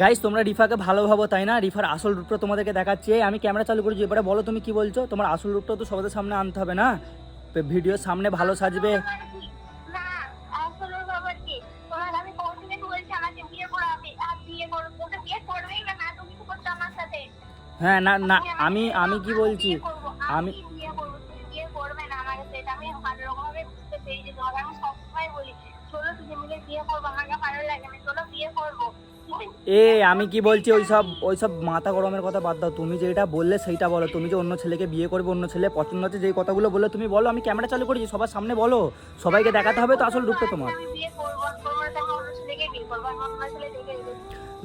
Guys তোমরা রিফাকে ভালো ভাবো তাই না? রিফার আসল রূপটা তোমাদেরকে দেখাচ্ছে। আমি ক্যামেরা চালু করেছি এবারে বলো তুমি কি বলছো? তোমার আসল রূপটা তো সবাদের সামনে আনতে হবে না? ভিডিওর সামনে ভালো সাজবে। হ্যাঁ না না আমি আমি কি বলছি? আমি আমি এ, আমি কি বলছি? ওই সব ওই সব মাথা গরমের কথা বাদ দাও। তুমি যেটা বললে সেইটা বলো। তুমি যে অন্য ছেলেকে বিয়ে করবে, অন্য ছেলে পছন্দ হচ্ছে, যেই কথাগুলো বললে তুমি বলো। আমি ক্যামেরা চালু করেছি, সবার সামনে বলো। সবাইকে দেখাতে হবে তো আসল রূপটা তোমার।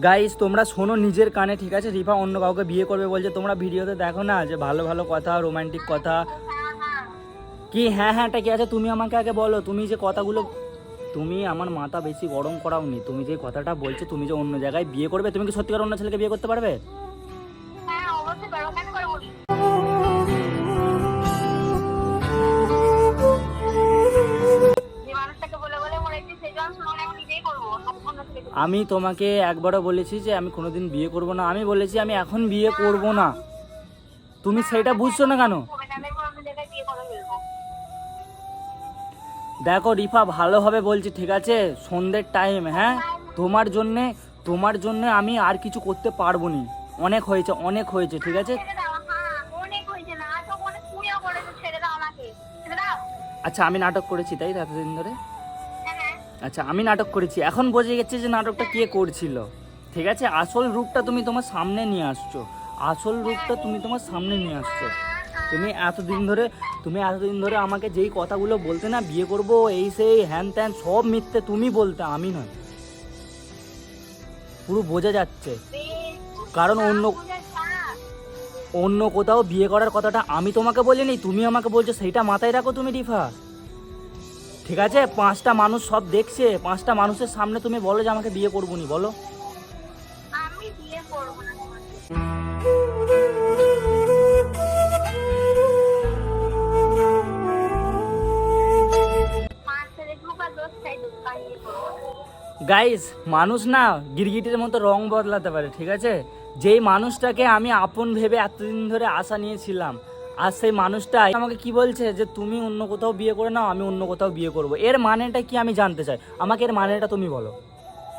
গাইস তোমরা শোনো নিজের কানে, ঠিক আছে? রিফা অন্য কাউকে বিয়ে করবে বলছে, তোমরা ভিডিওতে দেখো না যে ভালো ভালো কথা রোমান্টিক কথা। কি? হ্যাঁ হ্যাঁটা কি আছে? তুমি আমাকে আগে বলো। তুমি যে কথাগুলো তুমি আমার মাথা বেশি গরম করাওনি। তুমি যে কথাটা বলছো তুমি যে অন্য জায়গায় বিয়ে করবে তুমি কি সত্যিকার অন্য ছেলেকে বিয়ে করতে পারবে? হ্যাঁ আমি তোমাকে একবারও বলেছি যে আমি কোনোদিন বিয়ে করব না। আমি বলেছি আমি এখন বিয়ে করব না। তুমি সেটা বুঝছ না কেন? দেখো রিফা ভালোভাবে বলছি ঠিক আছে? সন্ধ্যের টাইম হ্যাঁ? তোমার জন্যে তোমার জন্যে আমি আর কিছু করতে পারব নি অনেক হয়েছে অনেক হয়েছে ঠিক আছে। আচ্ছা আমি নাটক করেছি তাই এতদিন ধরে? হ্যাঁ, হ্যাঁ। আচ্ছা আমি নাটক করেছি। এখন বোঝে গেছে যে নাটকটা কে করছিল। ঠিক আছে? আসল রূপটা তুমি তোমার সামনে নিয়ে আসছো। আসল রূপটা তুমি তোমার সামনে নিয়ে আসছো। তুমি এতদিন ধরে তুমি এতদিন ধরে আমাকে যেই কথাগুলো বলতে না বিয়ে করব, এই সেই, হ্যান ত্যান, সব মিথ্যে তুমি বলতে, আমি নয়। পুরো বোঝা যাচ্ছে। কারণ অন্য অন্য কোথাও বিয়ে করার কথাটা আমি তোমাকে বলিনি, তুমি আমাকে বলছো, সেইটা মাথায় রাখো তুমি, রিফা। ঠিক আছে? পাঁচটা মানুষ সব দেখছে, পাঁচটা মানুষের সামনে তুমি বলো যে, আমাকে বিয়ে করব নি, বলো। গাইস মানুষ না গিরগিটির মতো রং বদলাতে পারে ঠিক আছে? যেই মানুষটাকে আমি আপন ভেবে এতদিন ধরে আশা নিয়েছিলাম আর সেই মানুষটা আমাকে কি বলছে যে তুমি অন্য কোথাও বিয়ে করে নাও আমি অন্য কোথাও বিয়ে করব। এর মানেটা কি আমি জানতে চাই? আমাকে এর মানেটা তুমি বলো।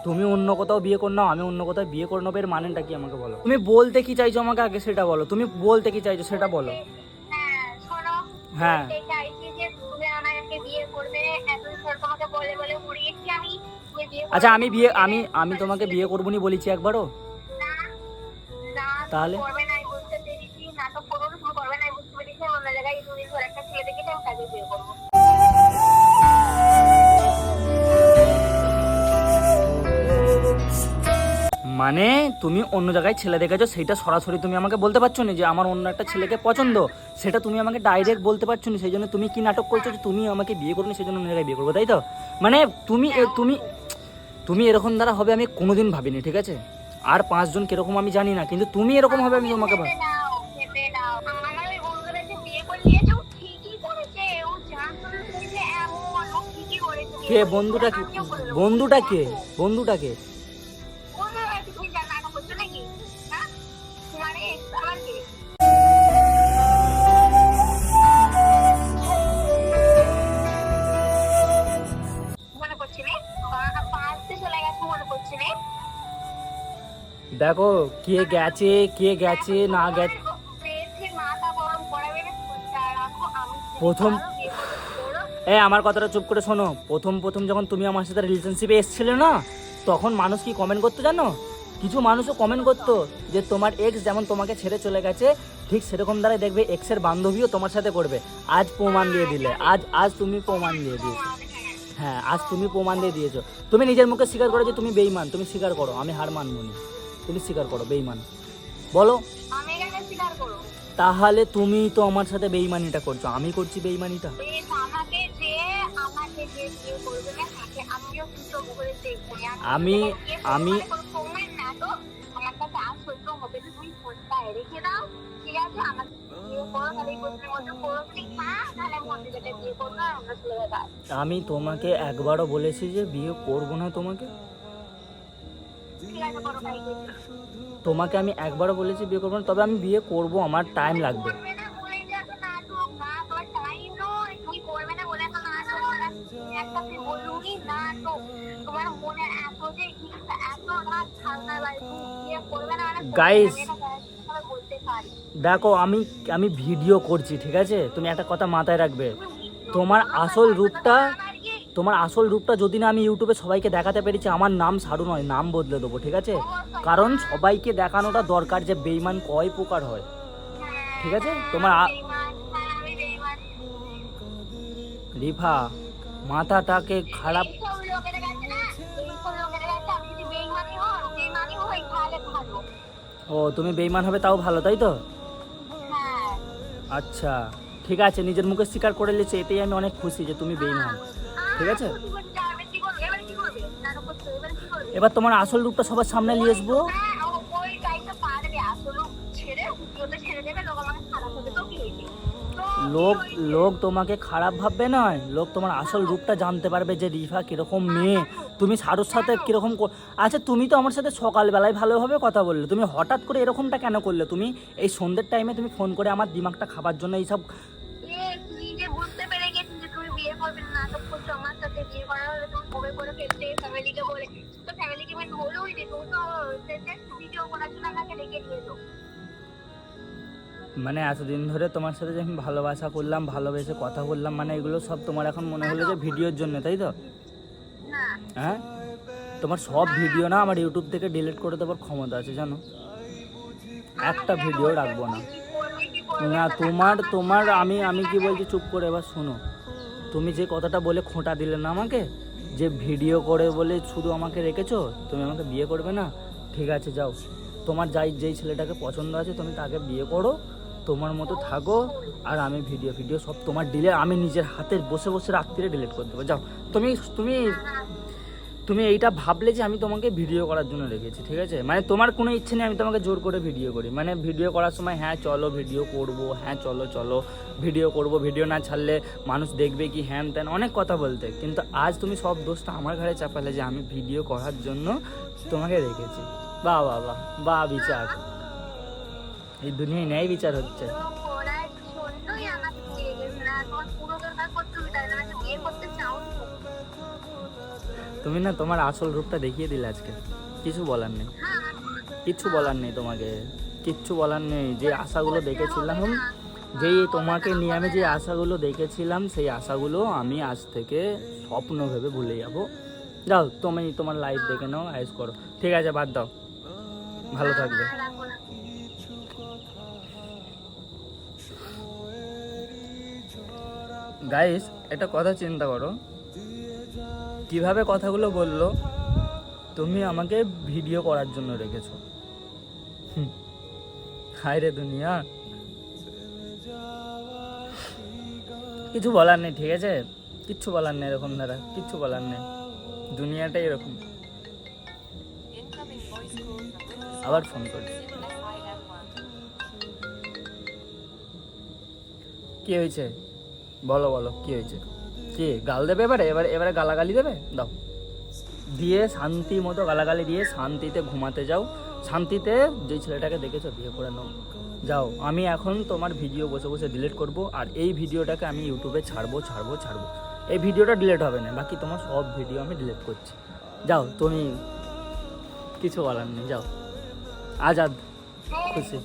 তুমি অন্য কোথাও বিয়ে করে নাও আমি অন্য কোথাও বিয়ে করে নেব এর মানেটা কি আমাকে বলো? তুমি বলতে কি চাইছো আমাকে আগে সেটা বলো। তুমি বলতে কি চাইছো সেটা বলো। হ্যাঁ, হ্যাঁ। বলতে চাইছি যে তুমি আমাকে বিয়ে করবে, এতদিন তোমাকে বলে বলে আচ্ছা আমি বিয়ে আমি আমি তোমাকে বিয়ে করব নি বলেছি একবারও তাহলে? মানে তুমি অন্য জায়গায় ছেলে দেখেছ সেটা সরাসরি তুমি আমাকে বলতে পারছ না যে আমার অন্য একটা ছেলেকে পছন্দ? সেটা তুমি আমাকে ডাইরেক্ট বলতে পারছ না সেই জন্য তুমি কি নাটক করছ যে তুমি আমাকে বিয়ে করো সেই জন্য অন্য জায়গায় বিয়ে করব তাই তো? মানে তুমি তুমি তুমি এরকম দ্বারা হবে আমি কোনোদিন ভাবিনি ঠিক আছে? আর পাঁচজন কীরকম আমি জানি না কিন্তু তুমি এরকম হবে আমি তোমাকে ভাবি। কে? বন্ধুটা কি। বন্ধুটা কে? বন্ধুটা কে? দেখো, কে গেছে কে গেছে, না গেছে। প্রথম-। এ, আমার কথাটা চুপ করে শোনো। প্রথম প্রথম যখন তুমি আমার সাথে রিলেশনশিপে এসেছিলে না, তখন মানুষ কি কমেন্ট করতো জানো? কিছু মানুষও কমেন্ট করতো যে, তোমার এক্স যেমন তোমাকে ছেড়ে চলে গেছে, ঠিক সেরকম দ্বারাই দেখবে এক্সের বান্ধবীও তোমার সাথে করবে। আজ প্রমাণ দিয়ে দিলে। আজ আজ তুমি প্রমাণ দিয়ে দিয়েছ। হ্যাঁ আজ তুমি প্রমাণ দিয়ে দিয়েছ। তুমি নিজের মুখে স্বীকার করো যে, তুমি বেইমান তুমি স্বীকার করো, আমি হার মানবো না। তুমি স্বীকার করো বেইমান। বলো। তাহলে তুমি তো আমার সাথে বেইমানিটা করছ আমি করছি বেইমানিটা? আমি- আমি- প্রমাণ না তো আমার কাছে আজ সহ্য হবে না তুমি ফোনটা রেখে দাও ঠিক আছে? আমাকে বিয়ে করো তাহলে এই বছরের মধ্যে করো যদি না তাহলে আমি অন্য জায়গায় বিয়ে করব আর অন্য ছেলে দেখা আমি তোমাকে একবারও বলেছি যে বিয়ে করব না তোমাকে। তোমাকে আমি একবারও বলেছি বিয়ে করব না, তবে আমি বিয়ে করব, আমার টাইম লাগবে। পারি দেখো, আমি আমি ভিডিও করছি, ঠিক আছে? তুমি একটা কথা মাথায় রাখবে। তোমার আসল রূপটা তোমার আসল রূপটা যদি না আমি ইউটিউবে সবাইকে দেখাতে পেরেছি, আমার নাম সারু নয়, নাম বদলে দেবো, ঠিক আছে কারণ সবাইকে দেখানোটা দরকার যে বেইমান কয় প্রকার হয় ঠিক আছে তোমার রিফা, মাথাটাকে খারাপ। ও, তুমি বেইমান হবে তাও ভালো, তাই তো। আচ্ছা ঠিক আছে, নিজের মুখে স্বীকার করে নিয়েছে, এতেই আমি অনেক খুশি যে তুমি বেইমান ঠিক আছে? এবারে তোমার আসল রূপটা সবার সামনে নিয়ে আসব। লোক লোক তোমাকে খারাপ ভাববে নয়। লোক তোমার আসল রূপটা জানতে পারবে যে রিফা কীরকম মেয়ে। তুমি সারুর সাথে কীরকম কর- আচ্ছা তুমি তো আমার সাথে সকালবেলায় ভালোভাবে কথা বললে। তুমি হঠাৎ করে এরকমটা কেন করলে? তুমি এই সন্ধ্যের টাইমে তুমি ফোন করে আমার দিমাগটা খাবার জন্য এইসব মানে এতদিন ধরে তোমার সাথে যে আমি ভালোবাসা করলাম, ভালোবেসে কথা বললাম মানে এগুলো সব তোমার এখন মনে হলো যে ভিডিওর জন্য, তাই তো? হ্যাঁ? তোমার সব ভিডিও না আমার ইউটিউব থেকে ডিলিট করে দেওয়ার ক্ষমতা আছে, জানো? একটা ভিডিও রাখব না। না, তোমার তোমার, আমি আমি কি বলছি, চুপ করে, এবার শোনো। তুমি যে কথাটা বলে খোঁটা দিলে না আমাকে যে ভিডিও করে বলে শুধু আমাকে রেখেছো, তুমি আমাকে বিয়ে করবে না? ঠিক আছে, যাও। তোমার যাই, যেই ছেলেটাকে পছন্দ আছে, তুমি তাকে বিয়ে করো, তোমার মতো থাকো, আর আমি ভিডিও ভিডিও সব তোমার ডিলে আমি নিজের হাতে বসে বসে রাত্রিরে ডিলিট করে দেবো। যাও, তুমি তুমি তুমি এইটা ভাবলে যে আমি তোমাকে ভিডিও করার জন্য রেখেছি, ঠিক আছে? মানে তোমার কোনো ইচ্ছে নেই আমি তোমাকে জোর করে ভিডিও করি। মানে ভিডিও করার সময় হ্যাঁ চলো ভিডিও করব হ্যাঁ চলো চলো ভিডিও করব। ভিডিও না ছাড়লে মানুষ দেখবে কি হ্যান ত্যান, অনেক কথা বলতে। কিন্তু আজ তুমি সব দোষটা আমার ঘাড়ে চাপালে যে আমি ভিডিও করার জন্য তোমাকে রেখেছি। বাহ বাহ বাহ বাহ, বিচার। এই দুনিয়ায় ন্যায় বিচার হচ্ছে। তুমি না তোমার আসল রূপটা দেখিয়ে দিলে আজকে। কিছু বলার নেই। কিচ্ছু বলার নেই তোমাকে। কিচ্ছু বলার নেই। যে আশাগুলো দেখেছিলাম, যেই তোমাকে নিয়ে আমি যে আশাগুলো দেখেছিলাম, সেই আশাগুলো আমি আজ থেকে স্বপ্ন ভেবে ভুলে যাব। যাও, তুমি তোমার লাইফ দেখে নাও আইস করো। ঠিক আছে, বাদ দাও। ভালো থাকবে। গাইস একটা কথা চিন্তা করো। কীভাবে কথাগুলো বলল, তুমি আমাকে ভিডিও করার জন্য রেখেছো। হায় রে দুনিয়া। কিছু বলার নেই, ঠিক আছে? কিচ্ছু বলার নেই এরকম, দাদা, কিচ্ছু বলার নেই। দুনিয়াটাই এরকম। আবার ফোন করি কি হয়েছে? বলো বলো, কি হয়েছে? কি, গাল দেবে এবারে? এবারে এবারে গালাগালি দেবে? দাও। দিয়ে শান্তি মতো গালাগালি দিয়ে শান্তিতে ঘুমাতে যাও। শান্তিতে যে ছেলেটাকে দেখেছ, বিয়ে করে নাও। যাও, আমি এখন তোমার ভিডিও বসে বসে ডিলিট করব, আর এই ভিডিওটাকে আমি ইউটিউবে ছাড়বো ছাড়বো ছাড়বো। এই ভিডিওটা ডিলিট হবে না, বাকি তোমার সব ভিডিও আমি ডিলিট করছি। যাও, তুমি কিছু বলার নেই, যাও। আজাদ, খুশি।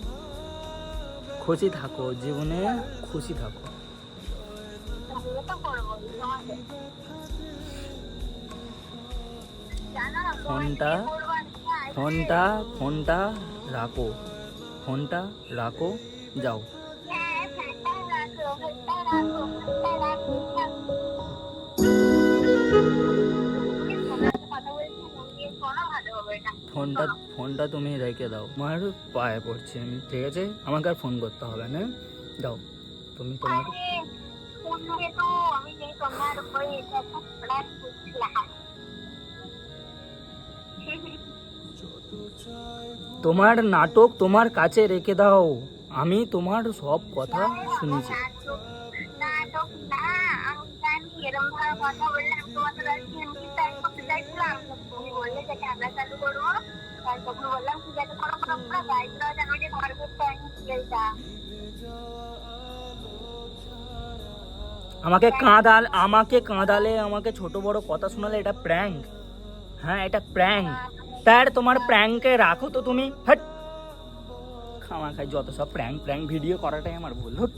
খুশি থাকো, জীবনে খুশি থাকো। ফোনটা? ফোনটা ফোনটা রাখো ফোনটা রাখো, যাও ফোনটা ফোনটা। তুমি রেখে দাও আমার পায়ে পড়ছি আমি ঠিক আছে আমাকে আর ফোন করতে হবে না দাও তুমি তোমার তো আমি যেই তোমার উপরে এটা একটা ফ্ল্যাট করছিলাম। তোমার নাটক তোমার কাছে রেখে দাও আমি তোমার সব কথা শুনেছি। নাটক, আমাকে কাঁদাল, আমাকে কাঁদালে, আমাকে ছোট বড় কথা শোনালে এটা প্র্যাঙ্ক হ্যাঁ এটা প্র্যাঙ্ক তার তোমার প্র্যাঙ্কে রাখো তো তুমি। হট। খামা খাই যত সব প্র্যাঙ্ক প্র্যাঙ্ক ভিডিও করাটাই আমার ভুল। হট।